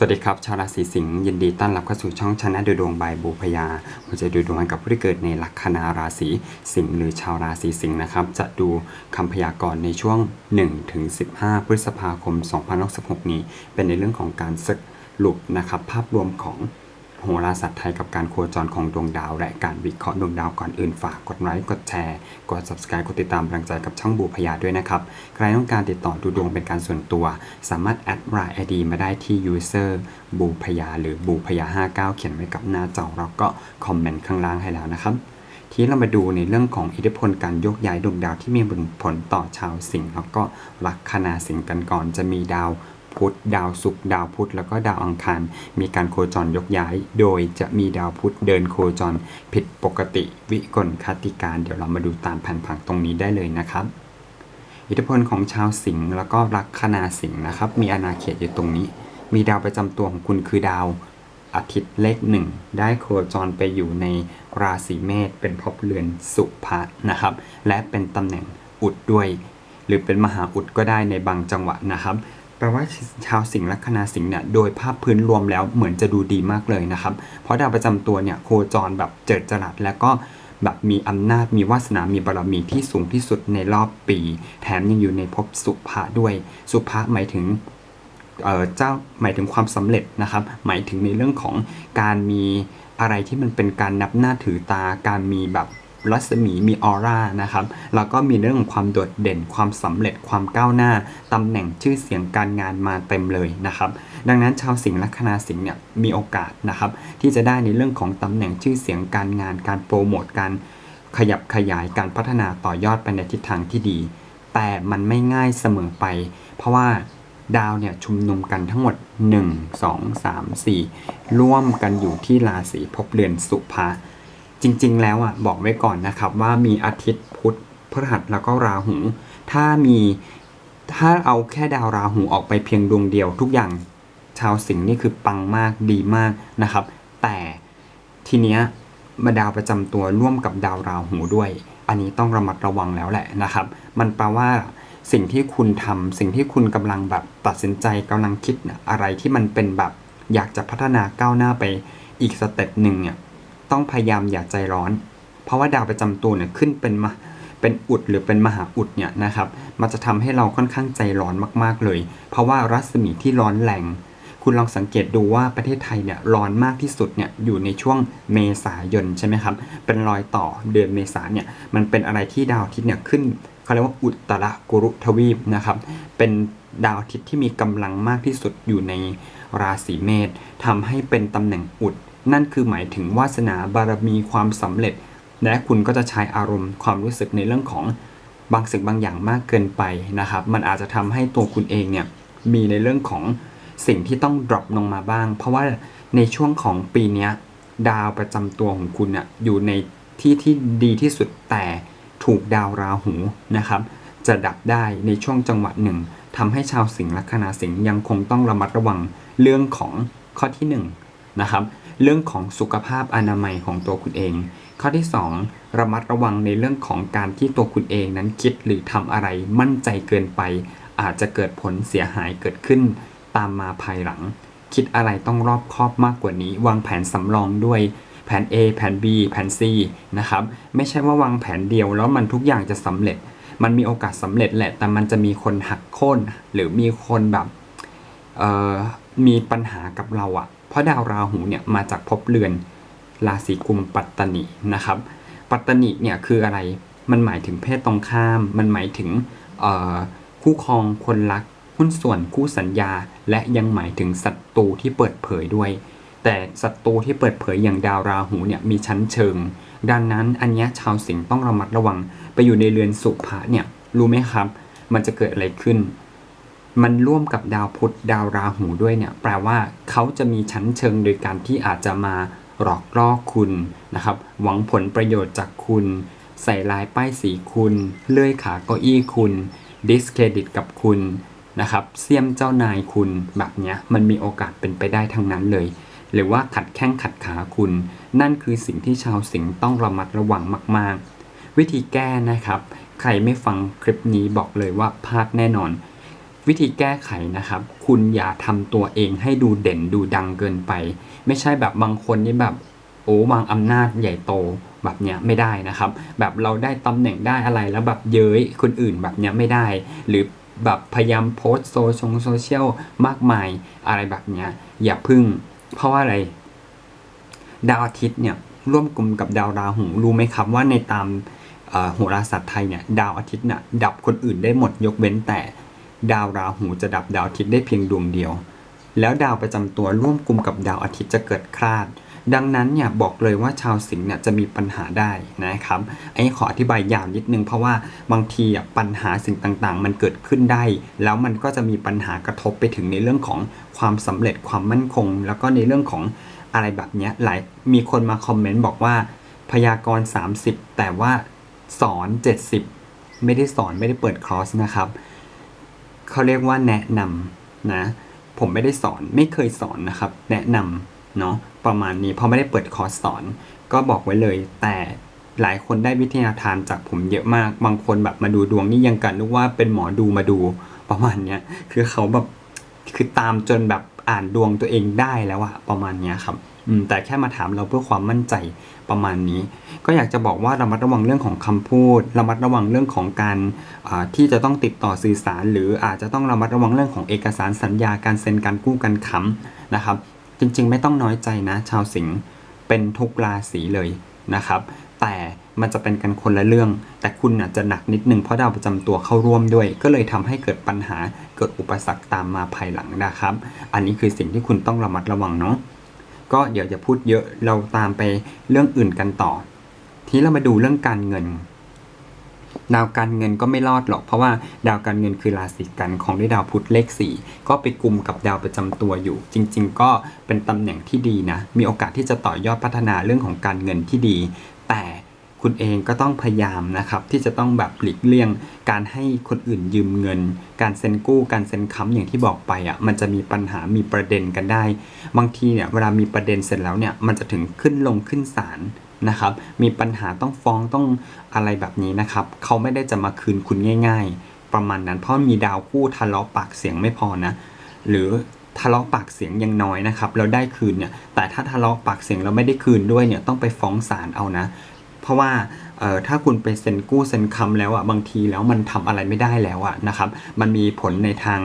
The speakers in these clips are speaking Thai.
สวัสดีครับ ชาวราศีสิงห์ยินดีต้อนรับเข้าสู่ช่องชนะดูดวงบายบูพยาเราจะดูดวงกับผู้ที่เกิดในลัคนาราศีสิงห์หรือชาวราศีสิงห์นะครับ จะดูคำพยากรณ์ในช่วง 1-15 พฤษภาคม2066 นี้ เป็นในเรื่องของการสรุปนะครับ ภาพรวมของ โหราศาสตร์ไทยกับการโคจรของดวงดาว และการวิเคราะห์ดวงดาวก่อนอื่นฝากกดไลค์กดแชร์ กด subscribe กดติดตามกำลังใจกับช่องบูพยาด้วยนะครับ ใครต้องการติดต่อดูดวงเป็นการส่วนตัว สามารถแอดไลน์ ID มาได้ที่ user บูพยาหรือบูพยา59 เขียนไว้กับหน้าจอแล้วก็คอมเมนต์ข้างล่างให้แล้วนะครับที่เรามาดูในเรื่องของอิทธิพลการยกย้ายดวงดาวที่มีผลต่อชาวสิงห์แล้วก็ลัคนาสิงห์กันก่อนจะมีดาว พุธ ดาวศุกร์ดาวพุธ แล้วก็ดาวอังคาร มีการโคจรยกย้าย โดยจะมีดาวพุธเดินโคจร ผิดปกติวิกลคติการ เดี๋ยวเรามาดูตามแผนผังตรงนี้ได้เลยนะครับ อิทธิพลของชาวสิงห์แล้วก็ลัคนาสิงห์นะครับ มีอาณาเขตอยู่ตรงนี้ มีดาวประจำตัวของคุณคือดาวอาทิตย์เลขหนึ่งได้โคจรไปอยู่ในราศีเมษเป็นภพเรือนสุภะนะครับ และเป็นตำแหน่งอุดด้วย หรือเป็นมหาอุดก็ได้ในบางจังหวะนะครับ แปลว่าชาวสิงห์ลัคนาสิงห์เนี่ยโดยภาพพื้นรวมแล้วเหมือนจะดูดีมากเลยนะครับ เพราะดาวประจำตัวเนี่ยโคจรแบบเจิดจรัสแล้วก็แบบมีอำนาจมีวาสนามีบารมีที่สูงที่สุดในรอบปี แถมยังอยู่ในภพสุภะด้วย สุภะหมายถึงเเจ้าหมายถึงความสำเร็จนะครับ หมายถึงในเรื่องของการมีอะไรที่มันเป็นการนับหน้าถือตาการมีแบบ รัศมีมีออร่านะครับแล้วก็มีเรื่องของความโดดเด่นความสำเร็จความก้าวหน้าตำแหน่งชื่อเสียงการงานมาเต็มเลยนะครับดังนั้นชาวสิงห์ลัคนาสิงห์เนี่ยมีโอกาสนะครับที่จะได้ในเรื่องของตำแหน่งชื่อเสียงการงาน การโปรโมทการขยับขยายการพัฒนาต่อยอดไปในทิศทางที่ดี แต่มันไม่ง่ายเสมอไป เพราะว่าดาวเนี่ยชุมนุมกันทั้งหมด 1 2 3 4 ร่วมกันอยู่ที่ราศีภพเรือนสุภา จริง ๆ แล้วอะบอกไว้ก่อนนะครับ ว่ามีอาทิตย์พุธพฤหัสแล้วก็ราหู ถ้ามีถ้าเอาแค่ดาวราหูออกไปเพียงดวงเดียวทุกอย่างชาวสิงห์นี่คือปังมากดีมากนะครับ แต่ทีเนี้ยมาดาวประจำตัวร่วมกับดาวราหูด้วย อันนี้ต้องระมัดระวังแล้วแหละนะครับ มันแปลว่าสิ่งที่คุณทำสิ่งที่คุณกำลังแบบตัดสินใจกำลังคิดนะอะไรที่มันเป็นแบบอยากจะพัฒนาก้าวหน้าไปอีกสเต็ปหนึ่งเนี่ย ต้องพยายามอย่าใจร้อน เพราะว่าดาวประจำตัวเนี่ยขึ้นเป็นมาเป็นอุดหรือเป็นมหาอุดเนี่ยนะครับ มันจะทำให้เราค่อนข้างใจร้อนมากๆเลย เพราะว่ารัศมีที่ร้อนแรงคุณลองสังเกตดูว่าประเทศไทยเนี่ยร้อนมากที่สุดเนี่ยอยู่ในช่วงเมษายนใช่ไหมครับ เป็นรอยต่อเดือนเมษาเนี่ยมันเป็นอะไรที่ดาวอาทิตย์เนี่ยขึ้นเขาเรียกว่าอุตรกุรุทวีปนะครับ เป็นดาวอาทิตย์ที่มีกำลังมากที่สุดอยู่ในราศีเมษทำให้เป็นตำแหน่งอุด นั่นคือหมายถึงวาสนาบารมีความสำเร็จ และคุณก็จะใช้อารมณ์ความรู้สึกในเรื่องของบางสิ่งบางอย่างมากเกินไปนะครับ มันอาจจะทำให้ตัวคุณเองเนี่ยมีในเรื่องของสิ่งที่ต้อง drop ลงมาบ้าง เพราะว่าในช่วงของปีนี้ดาวประจำตัวของคุณน่ะอยู่ในที่ที่ดีที่สุดแต่ถูกดาวราหูนะครับ จะดับได้ในช่วงจังหวะหนึ่งทำให้ชาวสิงห์ลัคนาสิงห์ยังคงต้องระมัดระวังเรื่องของข้อที่หนึ่งนะครับ เรื่องของสุขภาพอนามัยของตัวคุณเอง ข้อที่ 2 ระมัดระวังในเรื่องของการที่ตัวคุณเองนั้นคิดหรือทำอะไรมั่นใจเกินไป อาจจะเกิดผลเสียหายเกิดขึ้น ตามมาภายหลัง คิดอะไรต้องรอบคอบมากกว่านี้ วางแผนสำรองด้วยแผน A แผน B แผน C นะครับ ไม่ใช่ว่าวางแผนเดียวแล้วมันทุกอย่างจะสำเร็จ มันมีโอกาสสำเร็จแหละ แต่มันจะมีคนหักโค่นหรือมีคนแบบมีปัญหากับเราอะ เพราะดาวราหูเนี่ยมาจากภพเรือนราศีกุมปัตตนินะครับ ปัตตนิเนี่ยคืออะไร มันหมายถึงเพศตรงข้าม มันหมายถึงคู่ครองคนรักหุ้นส่วนคู่สัญญา และยังหมายถึงศัตรูที่เปิดเผยด้วย แต่ศัตรูที่เปิดเผยอย่างดาวราหูเนี่ยมีชั้นเชิง ดังนั้นอันนี้ชาวสิงห์ต้องระมัดระวัง ไปอยู่ในเรือนสุภะเนี่ยรู้ไหมครับ มันจะเกิดอะไรขึ้น มันร่วมกับดาวพุธดาวราหูด้วยเนี่ยแปลว่าเขาจะมีชั้นเชิงโดยการที่อาจจะมาหลอกล่อคุณนะครับ หวังผลประโยชน์จากคุณ ใส่ลายป้ายสีคุณ เลื่อยขาเก้าอี้คุณดิสเครดิตกับคุณนะครับเสียมเจ้านายคุณแบบเนี้ยมันมีโอกาสเป็นไปได้ทั้งนั้นเลย หรือว่าขัดแข้งขัดขาคุณ นั่นคือสิ่งที่ชาวสิงห์ต้องระมัดระวังมาก ๆ วิธีแก้นะครับ ใครไม่ฟังคลิปนี้บอกเลยว่าพลาดแน่นอน วิธีแก้ไขนะครับ คุณอย่าทำตัวเองให้ดูเด่นดูดังเกินไป ไม่ใช่แบบบางคนนี่แบบโอ้วางอำนาจใหญ่โตแบบเนี้ยไม่ได้นะครับ แบบเราได้ตำแหน่งได้อะไรแล้วแบบเย้ยคนอื่นแบบเนี้ยไม่ได้ หรือแบบพยายามโพสต์โซชงโซเชียลมากมายอะไรแบบเนี้ยอย่าพึ่ง เพราะว่าอะไร ดาวอาทิตย์เนี่ยร่วมกลุ่มกับดาวราหูรู้ไหมครับว่าในตามโหราศาสตร์ไทยเนี่ยดาวอาทิตย์น่ะดับคนอื่นได้หมดยกเว้นแต่ ดาวราหูจะดับดาวอาทิตย์ได้เพียงดวงเดียว แล้วดาวประจำตัวร่วมกลุ่มกับดาวอาทิตย์จะเกิดคลาด ดังนั้นเนี่ยบอกเลยว่าชาวสิงห์เนี่ยจะมีปัญหาได้นะครับไอ้ขออธิบายยาวนิดนึงเพราะว่าบางทีปัญหาสิ่งต่างๆ มันเกิดขึ้นได้ แล้วมันก็จะมีปัญหากระทบไปถึงในเรื่องของความสำเร็จความมั่นคง แล้วก็ในเรื่องของอะไรแบบเนี้ยหลายมีคนมาคอมเมนต์บอกว่าพยากรณ์ 30 แต่ว่าสอน 70 ไม่ได้สอนไม่ได้เปิดคอร์สนะครับ เขาเรียกว่าแนะนำนะ ผมไม่ได้สอนไม่เคยสอนนะครับ แนะนำเนาะประมาณนี้เพราะไม่ได้เปิดคอร์สสอน ก็บอกไว้เลย แต่หลายคนได้วิทยาทานจากผมเยอะมาก บางคนแบบมาดูดวงนี่ยังกันนึกว่าเป็นหมอดูมาดูประมาณเนี้ยคือเขาแบบคือตามจนแบบอ่านดวงตัวเองได้แล้วอะประมาณเนี้ยครับ แต่แค่มาถามเราเพื่อความมั่นใจประมาณนี้ ก็อยากจะบอกว่าระมัดระวังเรื่องของคำพูด ระมัดระวังเรื่องของการที่จะต้องติดต่อสื่อสาร หรืออาจจะต้องระมัดระวังเรื่องของเอกสารสัญญาการเซ็นการกู้การค้ำนะครับ จริงๆ ไม่ต้องน้อยใจนะ ชาวสิงห์เป็นทุกราศีเลยนะครับ แต่มันจะเป็นกันคนละเรื่อง แต่คุณน่ะจะหนักนิดนึงเพราะดาวประจำตัวเข้าร่วมด้วย ก็เลยทำให้เกิดปัญหาเกิดอุปสรรคตามมาภายหลังนะครับ อันนี้คือสิ่งที่คุณต้องระมัดระวังเนาะ ก็เดี๋ยวจะพูดเยอะเราตามไปเรื่องอื่นกันต่อ ทีเรามาดูเรื่องการเงิน ดาวการเงินก็ไม่รอดหรอก เพราะว่าดาวการเงินคือราศีกันของด้วยดาวพุธเลขสี่ก็ไปกลุ่มกับดาวประจำตัวอยู่ จริง ๆ ก็เป็นตำแหน่งที่ดีนะ มีโอกาสที่จะต่อยอดพัฒนาเรื่องของการเงินที่ดี แต่ คุณเองก็ต้องพยายามนะครับที่จะต้องแบบหลีกเลี่ยง การให้คนอื่นยืมเงิน การเซ็นกู้การเซ็นค้ำอย่างที่บอกไปอะมันจะมีปัญหามีประเด็นกันได้ บางทีเนี่ยเวลามีประเด็นเสร็จแล้วเนี่ยมันจะถึงขึ้นลงขึ้นศาลนะครับมีปัญหาต้องฟ้องต้องอะไรแบบนี้นะครับเขาไม่ได้จะมาคืนคุณง่าย ๆ ประมาณนั้นเพราะมีดาวคู่ทะเลาะปากเสียงไม่พอนะ หรือทะเลาะปากเสียงยังน้อยนะครับแล้วได้คืนเนี่ยแต่ถ้าทะเลาะปากเสียงแล้วไม่ได้คืนด้วยเนี่ยต้องไปฟ้องศาลเอานะ ราะว่าถ้าคุณไปเซ็นกู้เซ็นคำแล้วอะบางทีแล้วมันทำอะไรไม่ได้แล้วอะนะครับมันมีผลในทาง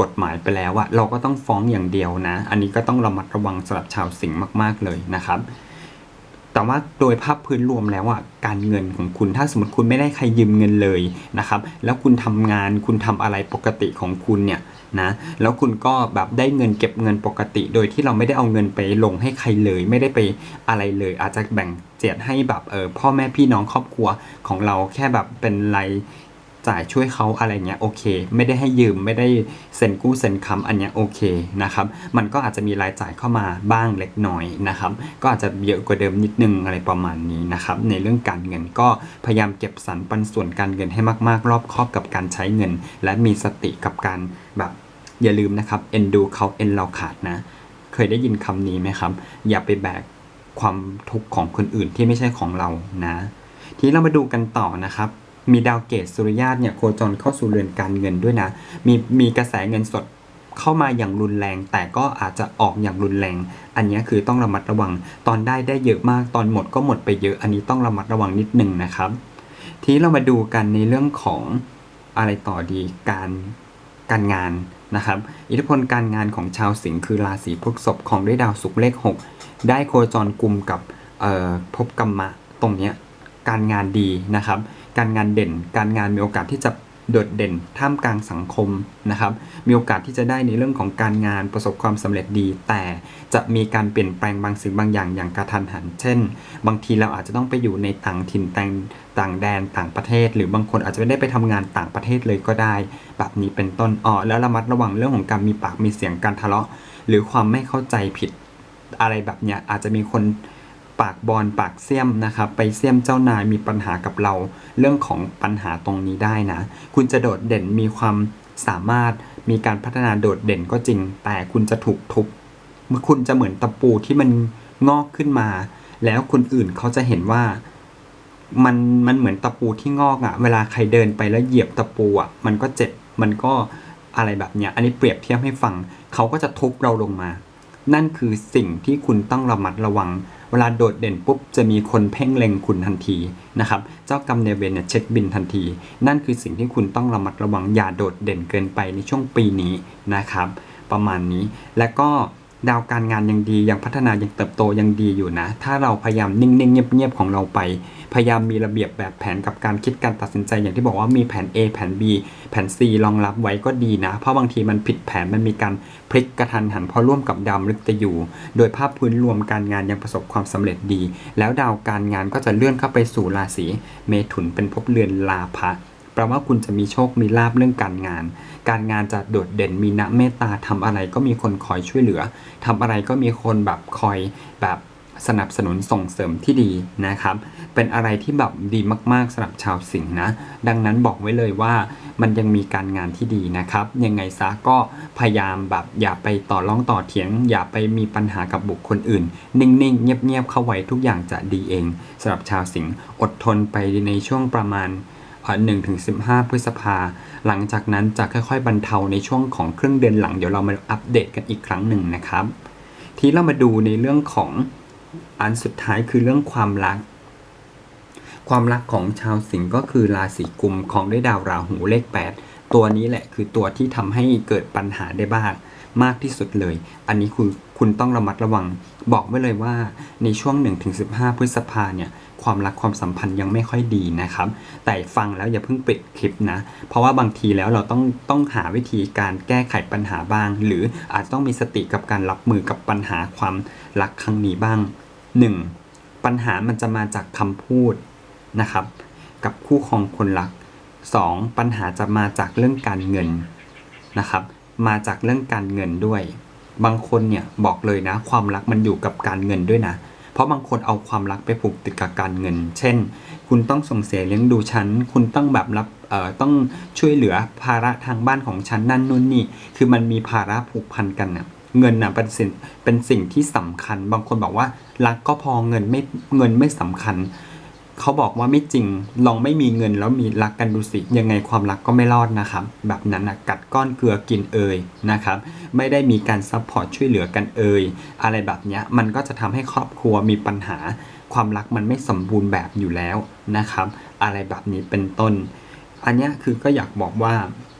กฎหมายไปแล้วอะเราก็ต้องฟ้องอย่างเดียวนะ อันนี้ก็ต้องระมัดระวังสำหรับชาวสิงห์มากๆเลยนะครับ แต่ว่าโดยภาพพื้นรวมแล้วอะการเงินของคุณถ้าสมมติคุณไม่ได้ใครยืมเงินเลยนะครับ แล้วคุณทำงานคุณทำอะไรปกติของคุณเนี่ย นะ แล้วคุณก็แบบได้เงินเก็บเงินปกติ โดยที่เราไม่ได้เอาเงินไปลงให้ใครเลย ไม่ได้ไปอะไรเลย อาจจะแบ่งเจียดให้แบบเออพ่อแม่พี่น้องครอบครัวของเราแค่แบบเป็นรายจ่ายช่วยเขาอะไรเงี้ยโอเค ไม่ได้ให้ยืมไม่ได้เซ็นกู้เซ็นค้ำอันเนี้ยโอเคนะครับมันก็อาจจะมีรายจ่ายเข้ามาบ้างเล็กน้อยนะครับก็อาจจะเยอะกว่าเดิมนิดนึงอะไรประมาณนี้นะครับในเรื่องการเงินก็พยายามเก็บสรรปันส่วนการเงินให้มาก ๆ รอบครอบกับการใช้เงิน และมีสติกับการแบบ อย่าลืมนะครับเอ็นดูเขาเอ็นเราขาดนะ เคยได้ยินคำนี้ไหมครับ อย่าไปแบกความทุกข์ของคนอื่นที่ไม่ใช่ของเรานะ ทีนี้เรามาดูกันต่อนะครับ มีดาวเกตสุริยาตเนี่ยโคจรเข้าสู่เรือนการเงินด้วยนะ มีมีกระแสเงินสดเข้ามาอย่างรุนแรง แต่ก็อาจจะออกอย่างรุนแรง อันนี้คือต้องระมัดระวัง ตอนได้ได้เยอะมาก ตอนหมดก็หมดไปเยอะ อันนี้ต้องระมัดระวังนิดนึงนะครับ ทีนี้เรามาดูกันในเรื่องของอะไรต่อดีการการงาน นะครับ อิทธิพลการงานของชาวสิงห์คือราศีพฤษภของด้วยดาวศุกร์เลข 6 ได้โคจรกลุ่มกับภพกรรมะตรงนี้การงานดีนะครับ การงานเด่น การงานมีโอกาสที่จะโดดเด่นท่ามกลางสังคมนะครับ มีโอกาสที่จะได้ในเรื่องของการงานประสบความสำเร็จดี แต่จะมีการเปลี่ยนแปลงบางสิ่งบางอย่างอย่างกระทันหัน เช่น บางทีเราอาจจะต้องไปอยู่ในต่างถิ่นต่ง ต่างแดนต่างประเทศ หรือบางคนอาจจะไม่ได้ไปทำงานต่างประเทศเลยก็ได้ แบบนี้เป็นต้นอ๋อแล้วระมัดระวังเรื่องของการมีปากมีเสียงการทะเลาะ หรือความไม่เข้าใจผิดอะไรแบบเนี้ยอาจจะมีคนปากบอลปากเสี้ยมนะครับไปเสี้ยมเจ้านายมีปัญหากับเรา เรื่องของปัญหาตรงนี้ได้นะ คุณจะโดดเด่นมีความสามารถมีการพัฒนาโดดเด่นก็จริง แต่คุณจะถูกทุบเมื่อคุณจะเหมือนตะปูที่มันงอกขึ้นมา แล้วคนอื่นเขาจะเห็นว่า มันมันเหมือนตะปูที่งอกอะ่ะ เวลาใครเดินไปแล้วเหยียบตะปูอะ่ะมันก็เจ็บมันก็อะไรแบบเนี้ย อันนี้เปรียบเทียบให้ฟัง เขาก็จะทุบเราลงมา นั่นคือสิ่งที่คุณต้องระมัดระวัง เวลาโดดเด่นปุ๊บจะมีคนเพ่งเล็งคุณทันทีนะครับ เจ้ากรรมนายเวรเนี่ยเช็คบินทันที นั่นคือสิ่งที่คุณต้องระมัดระวังอย่าโดดเด่นเกินไปในช่วงปีนี้นะครับ ประมาณนี้ และก็ ดาวการงานยังดียังพัฒนายังเติบโตยังดีอยู่นะ ถ้าเราพยายามนิ่งๆ เงียบๆของเราไป พยายามมีระเบียบแบบแผนกับการคิดการตัดสินใจอย่างที่บอกว่ามีแผน A แผน B แผน C รองรับไว้ก็ดีนะ เพราะบางทีมันผิดแผนมันมีการพลิกกระทันหันพราะร่วมกับดาวมฤตยูโดยภาพพื้นรวมการงานยังประสบความสำเร็จดี แล้วดาวการงานก็จะเลื่อนเข้าไปสู่ราศีเมถุนเป็นภพเรือนลาภะ แปลว่าคุณจะมีโชคมีลาบเรื่องการงาน การงานจะโดดเด่นมีนะเมตตาทำอะไรก็มีคนคอยช่วยเหลือทำอะไรก็มีคนแบบคอยแบบสนับสนุนส่งเสริมที่ดีนะครับ เป็นอะไรที่แบบดีมากๆสำหรับชาวสิงห์นะ ดังนั้นบอกไว้เลยว่ามันยังมีการงานที่ดีนะครับ ยังไงซะก็พยายามแบบอย่าไปต่อร้องต่อเถียง อย่าไปมีปัญหากับบุคคลอื่น นิ่งๆ เงียบๆ เข้าไว้ทุกอย่างจะดีเองสำหรับชาวสิงห์อดทนไปในช่วงประมาณ หนึ่งถึงสิบห้าพฤษภา หลังจากนั้นจะค่อยๆ บรรเทาในช่วงของครึ่งเดือนหลัง เดี๋ยวเรามาอัปเดตกันอีกครั้งหนึ่งนะครับ ทีเรามาดูในเรื่องของอันสุดท้ายคือเรื่องความรัก ความรักของชาวสิงห์ก็คือราศีกุมของด้วยดาวราหูเลข 8 ตัวนี้แหละคือตัวที่ทำให้เกิดปัญหาได้บ้างมากที่สุดเลย อันนี้คือคุณต้องระมัดระวัง บอกไว้เลยว่าในช่วง 1-15 พฤษภาเนี่ยความรักความสัมพันธ์ยังไม่ค่อยดีนะครับ แต่ฟังแล้วอย่าเพิ่งปิดคลิปนะ เพราะว่าบางทีแล้วเราต้องต้องหาวิธีการแก้ไขปัญหาบ้าง หรืออาจต้องมีสติกับการรับมือกับปัญหาความรักครั้งนี้บ้าง 1. ปัญหามันจะมาจากคำพูดนะครับ กับคู่ครองคนรัก 2. ปัญหาจะมาจากเรื่องการเงินนะครับ มาจากเรื่องการเงินด้วย บางคนเนี่ยบอกเลยนะ ความรักมันอยู่กับการเงินด้วยนะ เพราะบางคนเอาความรักไปผูกติดกับการเงิน เช่น คุณต้องส่งเสียเลี้ยงดูฉัน คุณต้องแบบรับเอ่อต้องช่วยเหลือภาระทางบ้านของฉันนั่นนู่นนี่ คือมันมีภาระผูกพันกันน่ะเงินน่ะเป็นสิ่งเป็นสิ่งที่สำคัญ บางคนบอกว่ารักก็พอเงินไม่เงินไม่สำคัญ เขาบอกว่าไม่จริง ลองไม่มีเงินแล้วมีรักกันดูสิ ยังไงความรักก็ไม่รอดนะครับ แบบนั้นนะกัดก้อนเกลือกินเอยนะครับ ไม่ได้มีการซัพพอร์ตช่วยเหลือกันเอยอะไรแบบเนี้ยมันก็จะทำให้ครอบครัวมีปัญหา ความรักมันไม่สมบูรณ์แบบอยู่แล้วนะครับ อะไรแบบนี้เป็นต้น อันเนี้ยคือก็อยากบอกว่า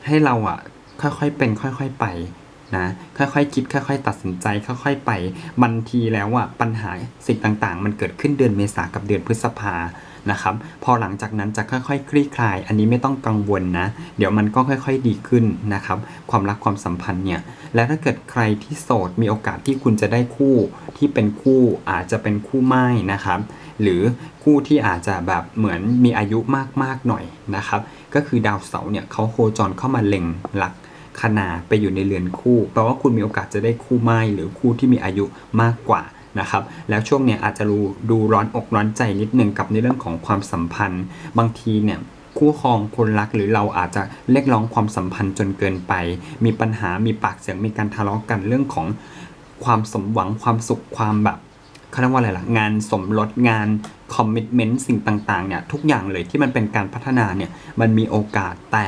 ให้เราอะค่อยๆเป็นค่อย ๆไป นะค่อยๆคิดค่อยๆ ตัดสินใจค่อยๆไปบางทีแล้วอะปัญหาสิ่งต่างๆ มันเกิดขึ้นเดือนเมษากับเดือนพฤษภานะครับพอหลังจากนั้นจะค่อยๆ คลี่คลาย อันนี้ไม่ต้องกังวลนะ เดี๋ยวมันก็ค่อยๆดีขึ้นนะครับ ความรักความสัมพันธ์เนี่ย และถ้าเกิดใครที่โสดมีโอกาสที่คุณจะได้คู่ที่เป็นคู่อาจจะเป็นคู่ไม้นะครับ หรือคู่ที่อาจจะแบบเหมือนมีอายุมากๆหน่อยนะครับ ก็คือดาวเสาร์เนี่ยเขาโคจรเข้ามาเล็งหลัก คณาไปอยู่ในเรือนคู่แปลว่าคุณมีโอกาสจะได้คู่ไม้หรือคู่ที่มีอายุมากกว่านะครับแล้วช่วงเนี้ยอาจจะดูดูร้อนอกร้อนใจนิดนึงกับในเรื่องของความสัมพันธ์ บางทีเนี่ยคู่ครองคนรักหรือเราอาจจะเรียกร้องความสัมพันธ์จนเกินไป มีปัญหามีปากเสียงมีการทะเลาะกันเรื่องของความสมหวังความสุขความแบบเขาเรียกว่าอะไรล่ะงานสมรสงานคอมมิชเมนต์สิ่งต่างๆเนี่ยทุกอย่างเลยที่มันเป็นการพัฒนาเนี่ยมันมีโอกาสแต่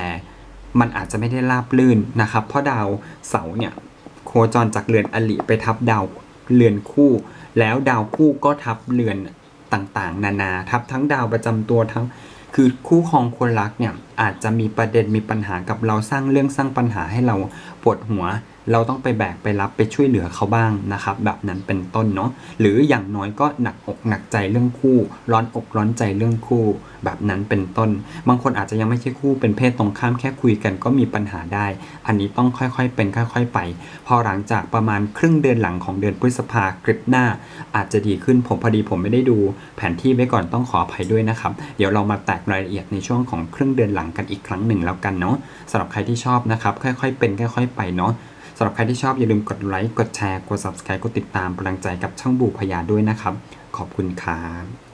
มันอาจจะไม่ได้ราบลื่นนะครับ เพราะดาวเสาเนี่ยโคจรจากเรือนอลิไปทับดาวเรือนคู่ แล้วดาวคู่ก็ทับเรือนต่างๆ นานาทับทั้งดาวประจำตัวทั้งคือคู่ครองคนรักเนี่ยอาจจะมีประเด็นมีปัญหากับเราสร้างเรื่องสร้างปัญหาให้เราปวดหัว เราต้องไปแบกไปรับไปช่วยเหลือเขาบ้างนะครับ แบบนั้นเป็นต้นเนาะหรืออย่างน้อยก็หนักอกหนักใจเรื่องคู่ ร้อนอกร้อนใจเรื่องคู่ แบบนั้นเป็นต้น บางคนอาจจะยังไม่ใช่คู่เป็นเพศตรงข้ามแค่คุยกันก็มีปัญหาได้ อันนี้ต้องค่อยๆเป็นค่อยๆไป พอหลังจากประมาณครึ่งเดือนหลังของเดือนพฤษภาคลิปหน้า อาจจะดีขึ้นผมพอดีผมไม่ได้ดู แผนที่ไว้ก่อนต้องขออภัยด้วยนะครับ เดี๋ยวเรามาแตกรายละเอียดในช่วงของครึ่งเดือนหลังกันอีกครั้งหนึ่งแล้วกันเนาะสำหรับใครที่ชอบนะครับ ค่อยๆเป็นค่อย ๆ ไปเนาะ สำหรับใครที่ชอบอย่าลืมกดไลค์ กดแชร์ กด subscribe กดติดตามกำลังใจกับช่องบูพยาด้วยนะครับ ขอบคุณครับ